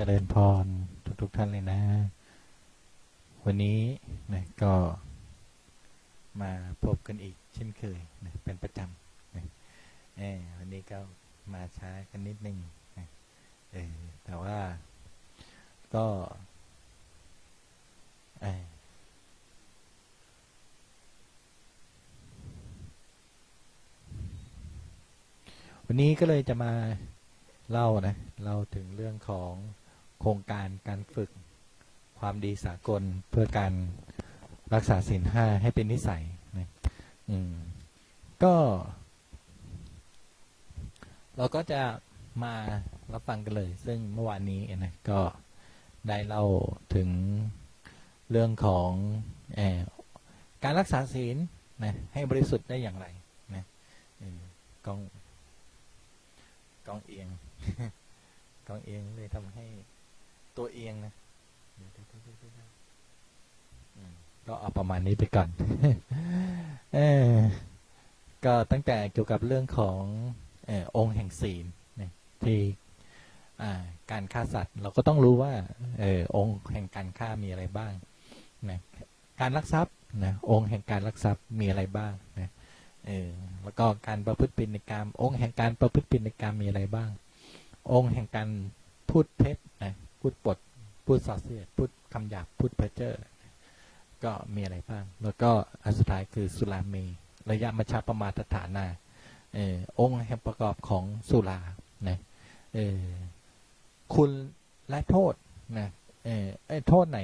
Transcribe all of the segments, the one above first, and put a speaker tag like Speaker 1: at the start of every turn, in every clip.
Speaker 1: เจริญพรทุกทุกๆท่านเลยนะ วันนี้นะก็มาพบกันอีกเช่นเคยนะเป็นประจำนะวันนี้ก็มาช้ากันนิดนึงนะแต่ว่าก็วันนี้ก็เลยจะมาเล่านะ เล่าถึงเรื่องของ โครงการการฝึกความดีสากลเพื่อการรักษาศีลห้าให้เป็นนิสัยนะอืมก็ เราก็จะมารับฟังกันเลย ซึ่งเมื่อวานนี้นะก็ได้เล่าถึงเรื่องของอการรักษาศีลนะให้บริสุทธิ์ได้อย่างไรนะกองกองเอียงกองเอียงเลยทำให้ ตัวเอียงนะเดี๋ยวเดี๋ยวเดี๋ยวเดี๋ยวเดี๋ยวอืมก็เอาประมาณนี้ไปก่อนเออก็ตั้งแต่เกี่ยวกับเรื่องของเออองค์แห่งศีลนะที่อ่าการฆ่าสัตว์ เราก็ต้องรู้ว่าเออองค์แห่งการฆ่ามีอะไรบ้างนะการลักทรัพย์นะองค์แห่งการลักทรัพย์มีอะไรบ้างนะเออแล้วก็การประพฤติผิดในกรรมองค์แห่งการประพฤติผิดในกรรมมีอะไรบ้าง องค์แห่งการพูดเท็จนะ พูดปดพูดส่อเสียดพูดคำหยาบพูดเพ้อเจ้อก็มีอะไรบ้าง แล้วก็อันสุดท้ายคือสุราเมระยะมัชฌปมาตฐานาเออองค์แห่งประกอบของสุรานะเออคุณและโทษนะเออโทษไหน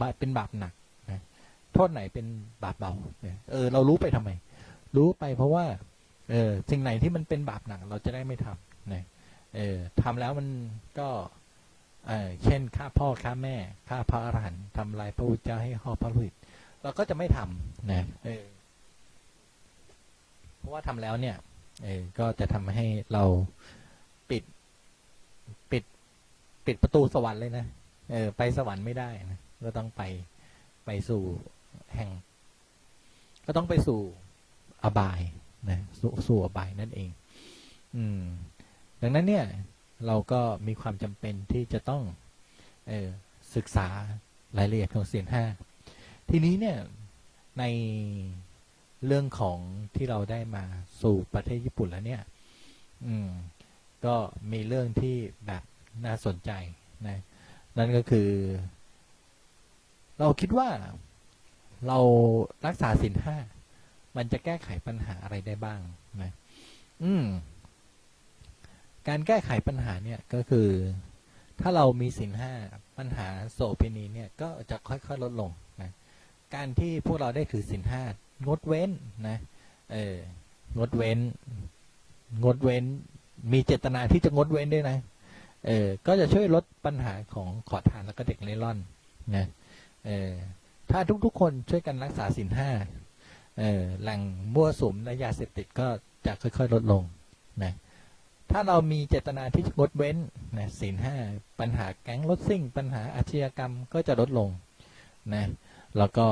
Speaker 1: บาเป็นบาปหนักนะโทษไหนเป็นบาปเบาเออ เรารู้ไปทำไม รู้ไปเพราะว่า เออสิ่งไหนที่มันเป็นบาปหนัก เราจะได้ไม่ทำนะเออทำแล้วมันก็ เออเช่นฆ่าพ่อฆ่าแม่ฆ่าพระอรหันต์ทำลายพระพุทธเจ้าให้ห่อพระโลหิตเราก็จะไม่ทำนะเออเพราะว่าทำแล้วเนี่ยเออก็จะทำให้เราปิดปิดปิดประตูสวรรค์เลยนะเออไปสวรรค์ไม่ได้นะก็ต้องไปไปสู่แห่ง ก็ต้องไปสู่อบายนะสู่สู่อบายนั่นเอง อืม ดังนั้นเนี่ย เราก็มีความจำเป็นที่จะต้องออศึกษารายละเอียดของศีลห้าทีนี้เนี่ยในเรื่องของที่เราได้มาสู่ประเทศญี่ปุ่นแล้วเนี่ย อืม ก็มีเรื่องที่แบบน่าสนใจนะ นั่นก็คือ เราคิดว่าเรารักษาศีลห้า มันจะแก้ไขปัญหาอะไรได้บ้างนะ อืม การแก้ไขปัญหาเนี่ยก็คือ ถ้าเรามีสินห้าปัญหาโสเภณีเนี่ยก็จะค่อยๆลดลงนะการที่พวกเราได้ถือสินห้างดเว้นนะเอองดเว้น งดเว้น มีเจตนาที่จะงดเว้นด้วยนะเออก็จะช่วยลดปัญหาของขอทานแล้วก็เด็กเล่ร่อนนะเออถ้าทุกๆคนช่วยกันรักษาสินห้าเออแหล่งมั่วสุมและยาเสพติดก็จะค่อยๆ ลดลงนะ ถ้าเรามีเจตนาที่จะงดเว้นนะศีลห้าปัญหาแก๊งรถซิ่ง ปัญหาอาชญากรรมก็จะลดลงนะแล้วก็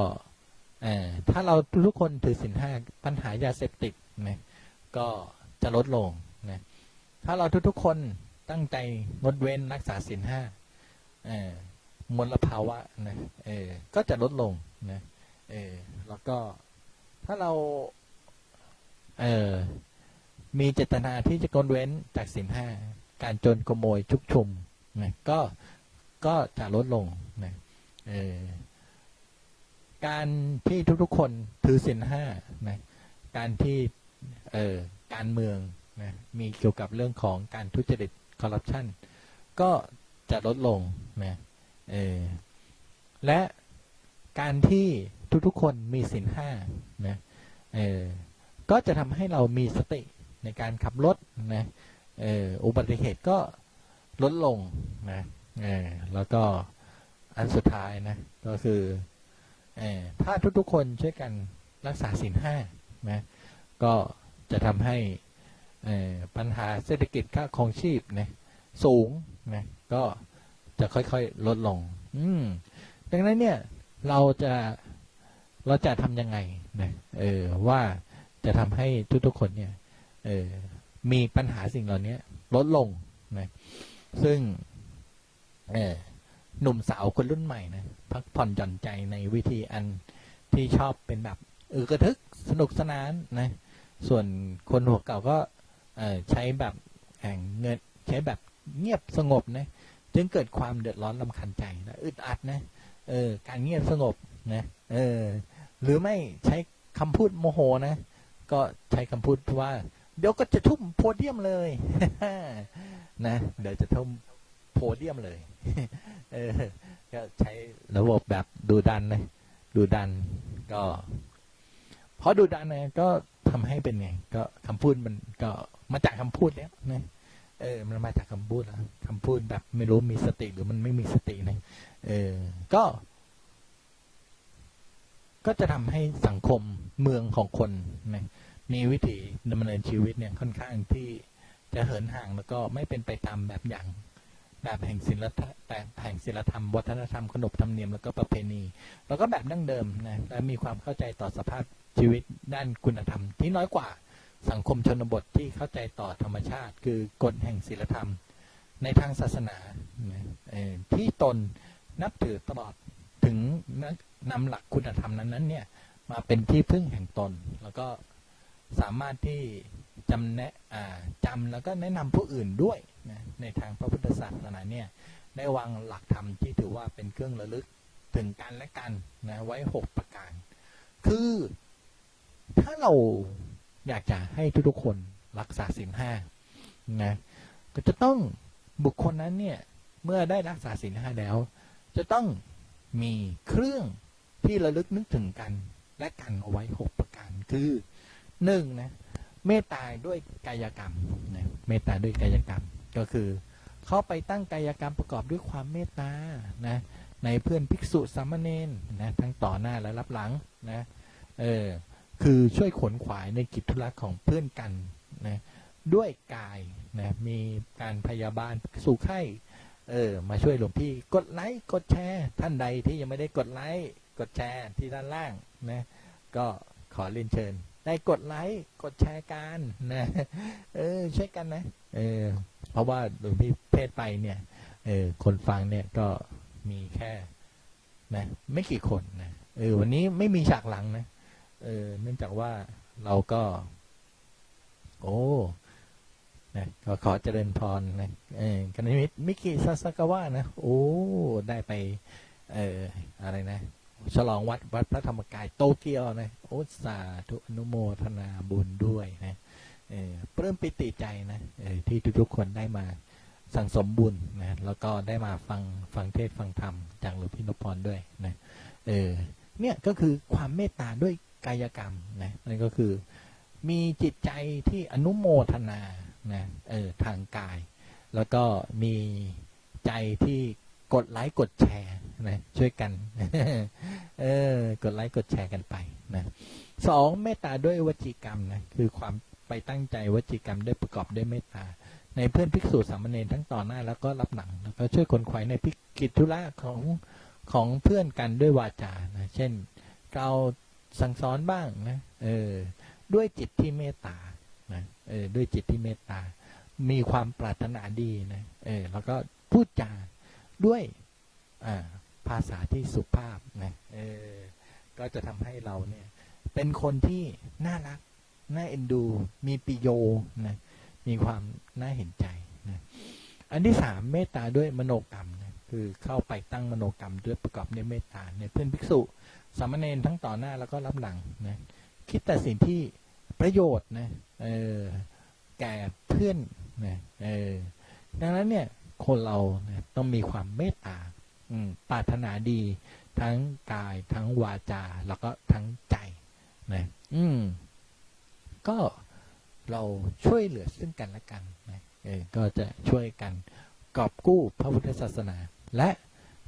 Speaker 1: เออถ้าเราทุกคนถือศีลห้าปัญหายาเสพติดนะก็จะลดลงนะถ้าเราทุกๆคนตั้งใจงดเว้นรักษาศีลห้าเอ่อมลภาวะนะเออก็จะลดลงนะเออแล้วก็ถ้าเราเออ มีเจตนาที่จะงดเว้นจากสินห้าการโจรขโมยชุกชุมนะก็ก็จะลดลงนะเออการที่ทุกๆคนถือสินห้านะการที่เออการเมืองนะมีเกี่ยวกับเรื่องของการทุจริตคอร์รัปชันก็จะลดลงนะเออและการที่ทุกๆคนมีสินห้านะเออก็จะทำให้เรามีสติ ในการขับรถนะอุบัติเหตุก็ลดลงนะแล้วก็อันสุดท้ายนะก็คือถ้าทุกๆคนช่วยกันรักษาศีลห้านะก็จะทำให้ปัญหาเศรษฐกิจค่าครองชีพนะสูงนะก็จะค่อยๆลดลง อืมดังนั้นเนี่ยเราจะเราจะทำยังไงนะเออว่าจะทำให้ทุกๆคนเนี่ย เออมีปัญหาสิ่งเหล่านี้ลดลงนะซึ่งเออหนุ่มสาวคนรุ่นใหม่นะพักผ่อนหย่อนใจในวิธีอันที่ชอบเป็นแบบเออกระทึกสนุกสนานนะส่วนคนหัวเก่าก็เออใช้แบบแห่งเงินใช้แบบเงียบสงบนะจึงเกิดความเดือดร้อนลำคันใจนะอึดอัดนะเออการเงียบสงบนะเออหรือไม่ใช้คำพูดโมโหนะ ก็ใช้คำพูดว่า เดี๋ยวก็จะทุ่มโพเดียมเลยนะ เดี๋ยวจะทุ่มโพเดียมเลย เออ ก็ใช้ระบบแบบดูดันนะดูดันก็เพราะดูดันนะก็ทำให้เป็นไง ก็คำพูดมันก็มาจากคำพูดแล้วนะเออ มันมาจากคำพูดแล้วคำพูดแบบไม่รู้มีสติหรือมันไม่มีสตินะเออ ก็ ก็จะทำให้สังคมเมืองของคนนะ มีวิถีดำเนินชีวิตเนี่ยค่อนข้างที่จะเหินห่างแล้วก็ไม่เป็นไปตามแบบอย่างแบบแห่งศิลธรรมแบบแห่งศิลธรรม วัฒนธรรมขนบธรรมเนียมแล้วก็ประเพณี แล้วก็แบบดั้งเดิมนะและมีความเข้าใจต่อสภาพชีวิตด้านคุณธรรม ที่น้อยกว่าสังคมชนบทที่เข้าใจต่อธรรมชาติ คือกฎแห่งศีลธรรม ในทางศาสนาที่ตนนับถือตลอดถึงนำหลักคุณธรรมนั้นๆเนี่ยมาเป็นที่พึ่งแห่งตนแล้วก็ สามารถที่จำแนะจำแล้วก็แนะนำผู้อื่นด้วยนะในทางพระพุทธศาสนาเนี่ยได้วางหลักธรรมที่ถือว่าเป็นเครื่องระลึกถึงกันและกันนะไว้หกประการ คือถ้าเราอยากจะให้ทุกๆคนรักษาศีลห้านะก็จะต้องบุคคลนั้นเนี่ยเมื่อได้รักษาศีลห้าแล้ว จะต้องมีเครื่องที่ระลึกนึกถึงกัน และกันเอาไว้หกประการคือ หนึ่งนะเมตตาด้วยกายกรรมนะเมตตาด้วยกายกรรมก็คือเข้าไปตั้งกายกรรมประกอบด้วยความเมตตานะในเพื่อนภิกษุสามเณรนะทั้งต่อหน้าและรับหลังนะเออคือช่วยขนขวายในกิจธุระของเพื่อนกันนะด้วยกายนะมีการพยาบาลสู่ไข้เออมาช่วยหลวงพี่กดไลค์กดแชร์ท่านใดที่ยังไม่ได้กดไลค์กดแชร์ที่ด้านล่างนะก็ขอเรียนเชิญ ได้กดไลค์กดแชร์กันนะเออช่วยกันนะเออเพราะว่าหลวงพี่เพศไปเนี่ยเออคนฟังเนี่ยก็มีแค่นะไม่กี่คนนะเออวันนี้ไม่มีฉากหลังนะเออเนื่องจากว่าเราก็ โอ้นะขอขอเจริญพรนะเออกันนิมิตมิกิซาสกาวะนะ โอ้ ได้ไป เอออะไรนะ ฉลองวัดวัดพระธรรมกายโตเกียวนะโอ้สาธุอนุโมทนาบุญด้วยนะเออเริ่มปิติใจนะเออที่ทุกๆคนได้มาสั่งสมบุญนะแล้วก็ได้มาฟังฟังเทศฟังธรรมจากหลวงพี่นพพรด้วยนะเออเนี่ยก็คือความเมตตาด้วยกายกรรมนะนั่นก็คือมีจิตใจที่อนุโมทนานะเออทางกาย แล้วก็มีใจที่ กดไลค์กดแชร์นะช่วยกันเออกดไลค์กดแชร์กันไปนะสองเมตตาด้วยวจีกรรมนะคือความไปตั้งใจวจีกรรมได้ประกอบด้วยเมตตา ในเพื่อนภิกษุสามเณรทั้งต่อหน้าแล้วก็รับหลังแล้วก็ช่วยคนขวายในพิกิจธุระของของเพื่อนกันด้วยวาจานะเช่น เราสั่งสอนบ้างนะเออด้วยจิตที่เมตตานะเออด้วยจิตที่เมตตา มีความปรารถนาดีนะเออแล้วก็พูดจา ด้วยภาษาที่สุภาพนะก็จะทำให้เราเนี่ยเป็นคนที่น่ารัก น่าเอ็นดู มีปิโยนะมีความน่าเห็นใจนะอันที่สามเมตตาด้วยมโนกรรมนะคือเข้าไปตั้งมโนกรรมด้วยประกอบด้วยเมตตาในเพื่อนภิกษุสามเณรทั้งต่อหน้าแล้วก็รับหลังนะคิดแต่สิ่งที่ประโยชน์นะเออแก่เพื่อนนะเออดังนั้นเนี่ย คนเราต้องมีความเมตตาปรารถนาดีทั้งกายทั้งวาจา แล้วก็ทั้งใจนะอืม ก็เราช่วยเหลือซึ่งกันและกันนะเออก็จะช่วยกันกอบกู้พระพุทธศาสนา และ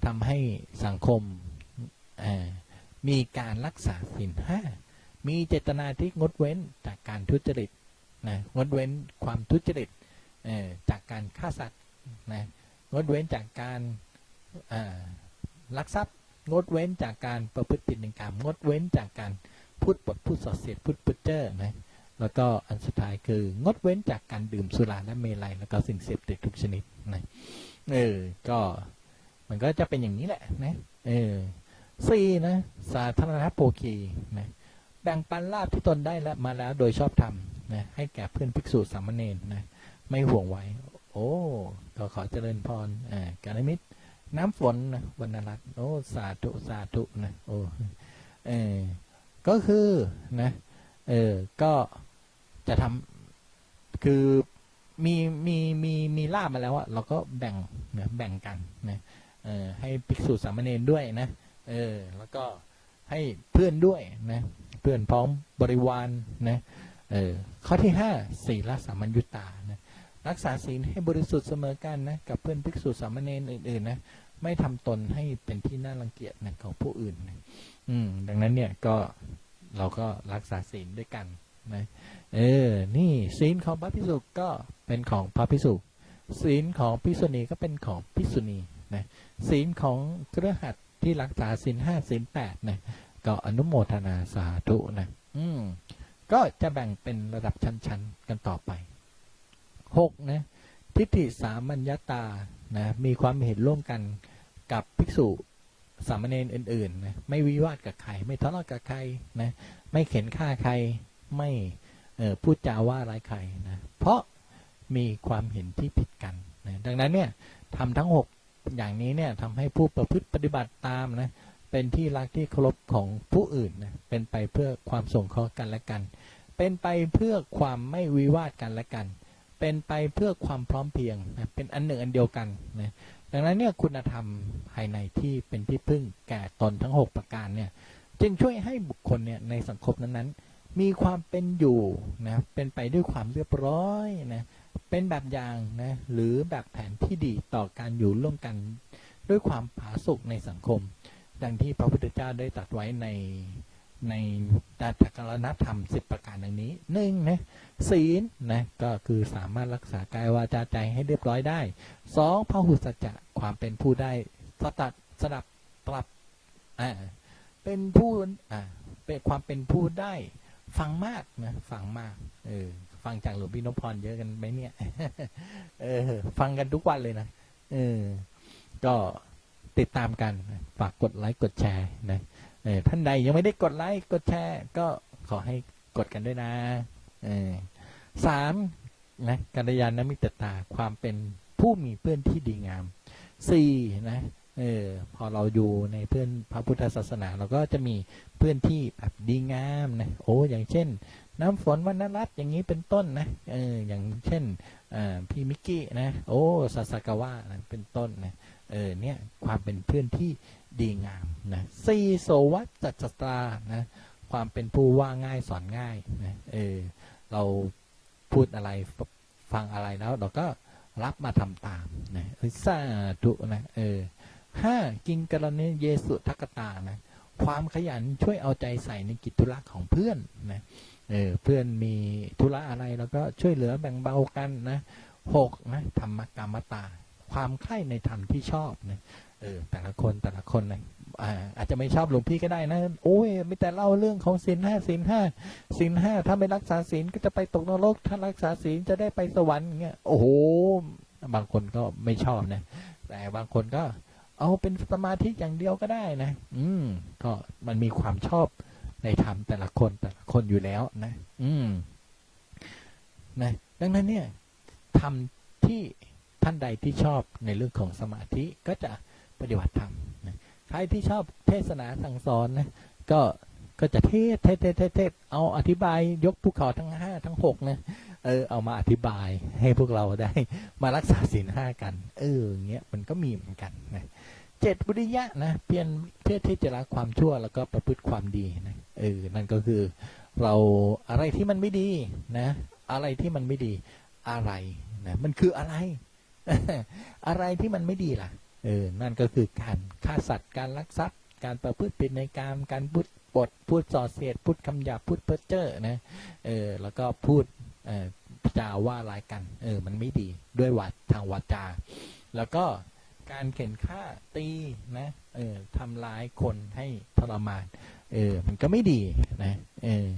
Speaker 1: ทำให้สังคมมีการรักษาศีลห้ามีเจตนาที่งดเว้นจากการทุจริตนะงดเว้นความทุจริตจากการฆ่าสัตว์ นะงดเว้นจากการลักทรัพย์ งดเว้นจากการประพฤติผิดในกรรมงดเว้นจากการพูดปดพูดสอดเสียดพูดปุจเจอร์นะแล้วก็อันสุดท้ายคืองดเว้นจากการดื่มสุราและเมลัยแล้วก็สิ่งเสพติดทุกชนิดนะเออก็มันก็จะเป็นอย่างนี้แหละนะเออสี่นะสาธารณโภคีนะแบ่งปันลาภที่ตนได้และมาแล้วโดยชอบธรรมนะให้แก่เพื่อนภิกษุสามเณรนะไม่ห่วงไว้ อ้ก็ขอเจริญพรอ่าการมิตรน้ำฝนนะวรรณรัตน์โอ้สาธุสาธุนะโอ้เออก็คือนะเออก็จะทำคือมีมีมีมีลาบมาแล้วอะเราก็แบ่งนะแบ่งกันนะเออให้ภิกษุสามเณรด้วยนะเออแล้วก็ให้เพื่อนด้วยนะเพื่อนพร้อมบริวารนะเออข้อที่ห้าศีลสามัญยุตานะ รักษาศีลให้บริสุทธิ์เสมอกันนะกับเพื่อนภิกษุสามเณรอื่นๆนะไม่ทำตนให้เป็นที่น่ารังเกียจนะของผู้อื่นนะอืมดังนั้นเนี่ยก็เราก็รักษาศีลด้วยกันนะเออ นี่ศีลของพระพิสุก็เป็นของพระพิสุศีลของพิสุณีก็เป็นของพิสุณีนะศีลของเครือขัดที่รักษาศีลห้าศีลแปดนะก็อนุโมทนาสาธุนะอืมก็จะแบ่งเป็นระดับชั้น ๆ กันต่อไป หกนะทิฏฐิสามัญญาตานะมีความเห็นร่วมกันกับภิกษุสามเณรอื่นๆนะไม่วิวาทกับใคร ไม่ทะเลาะกับใครนะไม่เข็นฆ่าใครไม่เออพูดจาว่าร้ายใครนะเพราะมีความเห็นที่ผิดกันนะดังนั้นเนี่ยทำทั้ง 6 อย่างนี้เนี่ยทำให้ผู้ประพฤติปฏิบัติตามนะเป็นที่รักที่เคารพของผู้อื่นนะเป็นไปเพื่อความสงเคราะห์กันและกัน เป็นไปเพื่อความไม่วิวาทกันและกัน เป็นไปเพื่อความพร้อมเพียงนะเป็นอันหนึ่งอันเดียวกันนะดังนั้นเนี่ยคุณธรรมภายในที่เป็นที่พึ่งแก่ตนทั้ง 6 ประการเนี่ยจึงช่วยให้บุคคลเนี่ยในสังคมนั้นๆ มีความเป็นอยู่นะเป็นไปด้วยความเรียบร้อยนะเป็นแบบอย่างนะหรือแบบแผนที่ดีต่อการอยู่ร่วมกันด้วยความผาสุกในสังคม ดังที่พระพุทธเจ้าได้ตรัสไว้ใน ในดัตกรณธรรมสิบประการดังนี้หนึ่งนะศีลนะก็คือสามารถรักษากายวาจาใจให้เรียบร้อยได้สองพหุสัจจะความเป็นผู้ได้สตัดสดับปรับอ่าเป็นผู้อ่าเป็นความเป็นผู้ได้ฟังมากนะฟังมากเออฟังจากหลวงพี่นพพรเยอะกันไหมเนี่ยเออฟังกันทุกวันเลยนะเออก็ติดตามกันฝากกดไลค์กดแชร์นะ ท่านใดยังไม่ได้กดไลค์กดแชร์ก็ขอให้กดกันด้วยนะเออสามนะกัลยาณมิตรตาความเป็นผู้มีเพื่อนที่ดีงามสี่นะเออพอเราอยู่ในเพื่อนพระพุทธศาสนา เราก็จะมีเพื่อนที่แบบดีงามนะโอ้อย่างเช่น น้ำฝนวรรณรัตน์อย่างนี้เป็นต้นนะเอออย่างเช่นพี่มิกกี้นะโอ้ซาสากาวะนะเป็นต้นนะเออเนี่ยความเป็นเพื่อนที่ ดีงามนะสี่โสวัตจัตานะความเป็นผู้ว่าง่ายสอนง่ายนะเออเราพูดอะไรฟังอะไรแล้ว เราก็รับมาทำตามนะสาธุนะเออห้ากินกรณีเยสุทักตานะความขยันช่วยเอาใจใส่ในกิจธุระของเพื่อนนะเออเพื่อนมีธุระอะไรแล้วก็ช่วยเหลือแบ่งเบากันนะหกนะธรรมกรรมตา ความใคร่ในธรรมที่ชอบนะ เออแต่ละคนแต่ละคนนะอาอาจจะไม่ชอบหลวงพี่ก็ได้นะ โอ้ยไม่แต่เล่าเรื่องของศีลห้าศีลห้าศีลห้าถ้าไม่รักษาศีลก็จะไปตกนรก ถ้ารักษาศีลจะได้ไปสวรรค์อย่างเงี้ยโอ้โหบางคนก็ไม่ชอบนะ แต่บางคนก็ เอาเป็นสมาธิอย่างเดียวก็ได้นะ อืม ก็มันมีความชอบในธรรมแต่ละคนแต่ละคนอยู่แล้วนะ อืม นะ ดังนั้นเนี่ยทำที่ท่านใดที่ชอบในเรื่องของสมาธิก็จะ ปฏิบัติธรรมใครที่ชอบเทศนาสั่งสอนนะก็ก็จะเทศเทศเทศเทศเอาอธิบายยกภูเขาทั้งห้าทั้งหกนะเออเอามาอธิบายให้พวกเราได้ มารักษาศีลห้ากัน เอออย่างเงี้ยมันก็มีเหมือนกันนะเจ็ดบุริยะนะเพียรเพื่อที่จะละความชั่วแล้วก็ประพฤติความดีนะเออนั่นก็คือ เราอะไรที่มันไม่ดีนะ อะไรที่มันไม่ดีอะไรนะมันคืออะไร อะไรที่มันไม่ดีล่ะ เออนั่นก็คือการฆ่าสัตว์การลักทรัพย์ การประพฤติผิดในการการพูดปดพูดส่อเสียดพูดคำหยาบพูดเพ้อเจ้อนะเออแล้วก็พูดเออจาว่าร้ายกัน เออมันไม่ดีด้วยวาทางวาจา แล้วก็การเข็นฆ่าตีนะเออทำร้ายคนให้ทรมานเออมันก็ไม่ดีนะเออ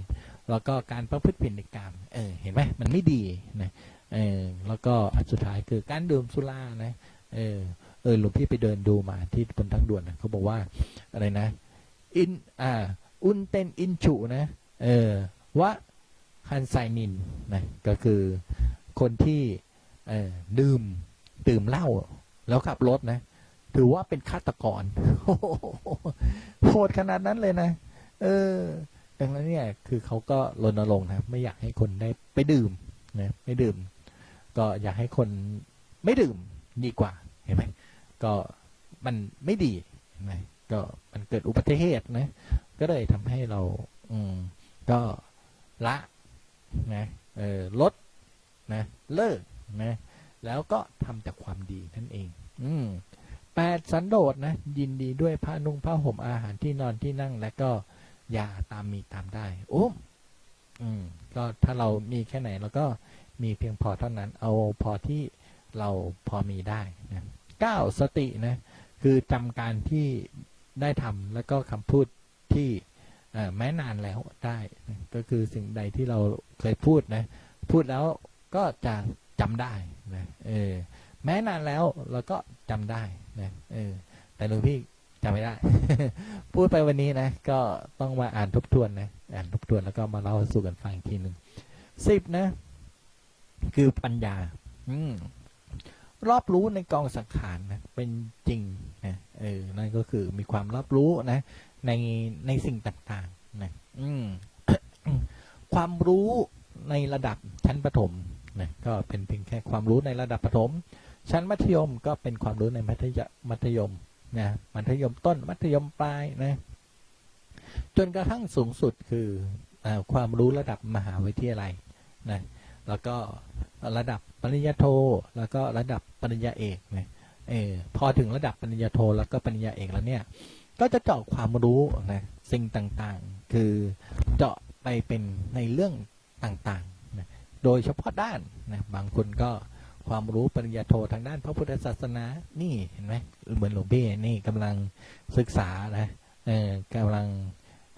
Speaker 1: แล้วก็การประพฤติผิดในกรรมเออเห็นไหมมันไม่ดีนะเออแล้วก็อันสุดท้ายคือการดื่มสุรานะเออ เออหลวงพี่ไปเดินดูมาที่บนทางด่วนนะเขาบอกว่าอะไรนะ อินอ่า อุนเตนอินฉุนะ เออวะคันไซนินนะก็คือคนที่เออดื่มดื่มเหล้าแล้วขับรถนะ ถือว่าเป็นฆาตกรโหโหดขนาดนั้นเลยนะ เออดังนั้นเนี่ยคือเขาก็รณรงค์นะไม่อยากให้คนได้ไปดื่มนะไม่ดื่ม ก็อยากให้คนไม่ดื่มดีกว่าเห็นไหม ก็มันไม่ดีนไหมก็มันเกิดอุบัติเหตุนะ ก็เลยทำให้เรา อืมก็ละนะเออลดนะเลิกนะแล้วก็ทำจากความดีนั่นเอง อืมแปดสันโดษนะ ยินดีด้วยผ้านุ่งผ้าห่มอาหารที่นอนที่นั่ง และก็ยาตามมีตามได้โอ้มอืมก็ถ้าเรามีแค่ไหนเราก็มีเพียงพอเท่านั้น เอาพอที่เราพอมีได้นะ เก้าสตินะคือจำการที่ได้ทำแล้วก็คำพูดที่แม้นานแล้วได้ ก็คือสิ่งใดที่เราเคยพูดนะพูดแล้วก็จะจำได้นะเออแม้นานแล้วเราก็จำได้นะเออแต่หลวงพี่จำไม่ได้ พูดไปวันนี้นะ ก็ต้องมาอ่านทบทวนนะอ่านทบทวนแล้วก็มาเล่าสู่กันฟังอีกทีหนึ่งสิบนะ คือปัญญา อืม รอบรู้ในกองสังขารนะเป็นจริงนะเออนั่นก็คือมีความรอบรู้นะ ในในสิ่งต่างๆนะอืมความรู้ในระดับชั้นประถมนะก็เป็นเพียงแค่ความรู้ในระดับประถม ชั้นมัธยมก็เป็นความรู้ในมัธยมัธยมนะมัธยมต้นมัธยมปลายนะจนกระทั่งสูงสุดคืออความรู้ระดับมหาวิทยาลัยนะ แล้วก็ระดับปริญญาโท แล้วก็ระดับปริญญาเอกนะเออพอถึงระดับปริญญาโทแล้วก็ปริญญาเอกแล้วเนี่ย ก็จะเจาะความรู้นะสิ่งต่างๆ คือเจาะไปเป็นในเรื่องต่างๆนะโดยเฉพาะด้านนะบางคนก็ความรู้ปริญญาโททางด้านพระพุทธศาสนานี่เห็นไหมเหมือนหลวงพี่นี่กำลังศึกษานะเออกำลัง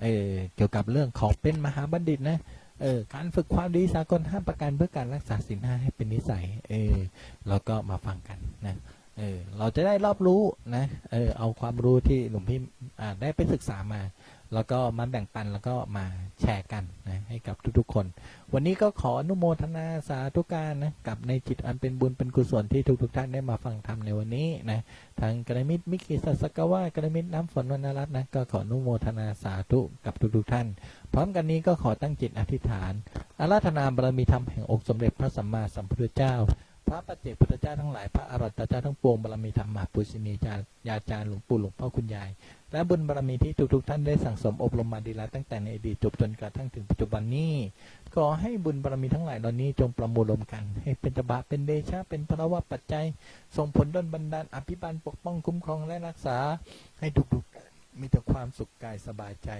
Speaker 1: เออเกี่ยวกับเรื่องของเป็นมหาบัณฑิตนะ เออการฝึกความดีสากลห้าประการเพื่อการรักษาศีลห้าให้เป็นนิสัยเออเราก็มาฟังกันนะเออเราจะได้รอบรู้นะเออเอาความรู้ที่หลวงพี่อ่าได้ไปศึกษามา แล้วก็มาแบ่งปันแล้วก็มาแชร์กันนะให้กับทุกๆคน วันนี้ก็ขออนุโมทนาสาธุการนะกับในจิตอันเป็นบุญเป็นกุศลที่ทุกๆท่านได้มาฟังธรรมในวันนี้นะทางกระมิตรมิกิสัสกวากระมิตรน้ำฝนวรรณรัตน์นะก็ขออนุโมทนาสาธุกับทุกๆท่าน พร้อมกันนี้ก็ขอตั้งจิตอธิษฐานอาราธนาบารมีธรรมแห่งองค์สมเด็จพระสัมมาสัมพุทธเจ้า พระปัจเจกพุทธเจ้าทั้งหลายพระอรหันตเจ้าทั้งปวงบารมีธรรมมหาปุชินีจารยาจารย์หลวงปู่หลวงพ่อคุณยาย และบุญบารมีที่ทุกๆท่านได้สั่งสมอบรมมาดีแล้วตั้งแต่ในอดีตจบจนกระทั่งถึงปัจจุบันนี้ขอให้บุญบารมีทั้งหลายเหล่านี้จงประมวลรวมกัน ให้เป็นตบะเป็นเดชะเป็นพระวะปัจจัยส่งผลดลบันดาลอภิบาลปกป้องคุ้มครองและรักษาให้ทุกๆมีแต่ความสุขกายสบายใจ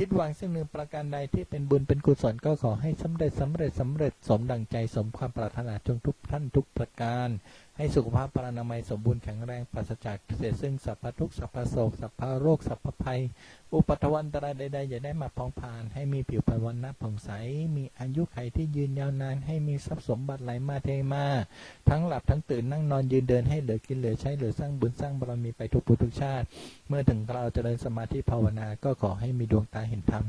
Speaker 1: คิดหวังสิ่งหนึ่งประการใดที่เป็นบุญเป็นกุศลก็ขอให้สำเร็จสำเร็จสำเร็จสมดังใจสมความปรารถนาจงทุกท่านทุกประการ ให้สุขภาพปรานามัยสมบูรณ์แข็งแรงปราศจากเศษซึ่งสัพพทุกสัพพโศกสัพพโรคสัพพภัย อุปัตวันตรายใดๆอย่าได้มาพองผ่าน ให้มีผิวพรรณวันนะผ่องใส มีอายุไขที่ยืนยาวนาน ให้มีทรัพย์สมบัติไหลมาเทมา ทั้งหลับทั้งตื่นนั่งนอนยืนเดินให้เหลือกินเหลือใช้เหลือสร้างบุญสร้างบารมีไปทุกภพทุกชาติ เมื่อถึงเราจเจริญสมาธิภาวนาก็ขอให้มีดวงตาเห็นธรรม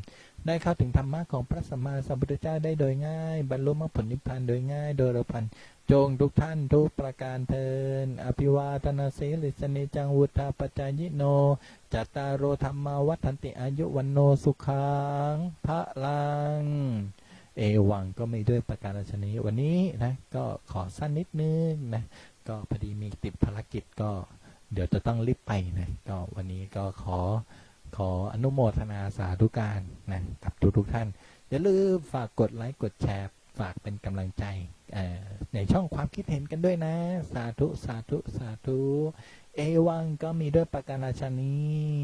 Speaker 1: ได้เข้าถึงธรรมะของพระสัมมาสัมพุทธเจ้าได้โดยง่าย บรรลุมรรคผลนิพพานโดยง่าย โดยเร็วพลัน จงทุกท่านทุกประการเทิน อภิวาทนาสีลิสเนจังวุธาปจายโน จัตตารโอธรรมาวัฏันติอายุวันโนสุขังพระลัง เอวังก็ไมีด้วยประการฉนี้วันนี้นะก็ขอสั้นนิดนึงนะก็พอดีมีติดภารกิจก็เดี๋ยวจะต้องรีบไปนะก็วันนี้ก็ขอขออนุโมทนาสาธุการนะกับทุกทุกท่าน อย่าลืมฝากกดไลค์กดแชร์ ฝากเป็นกำลังใจ ในช่องความคิดเห็นกันด้วยนะ สาธุ สาธุ สาธุ เอวังก็มีด้วยประการชนี้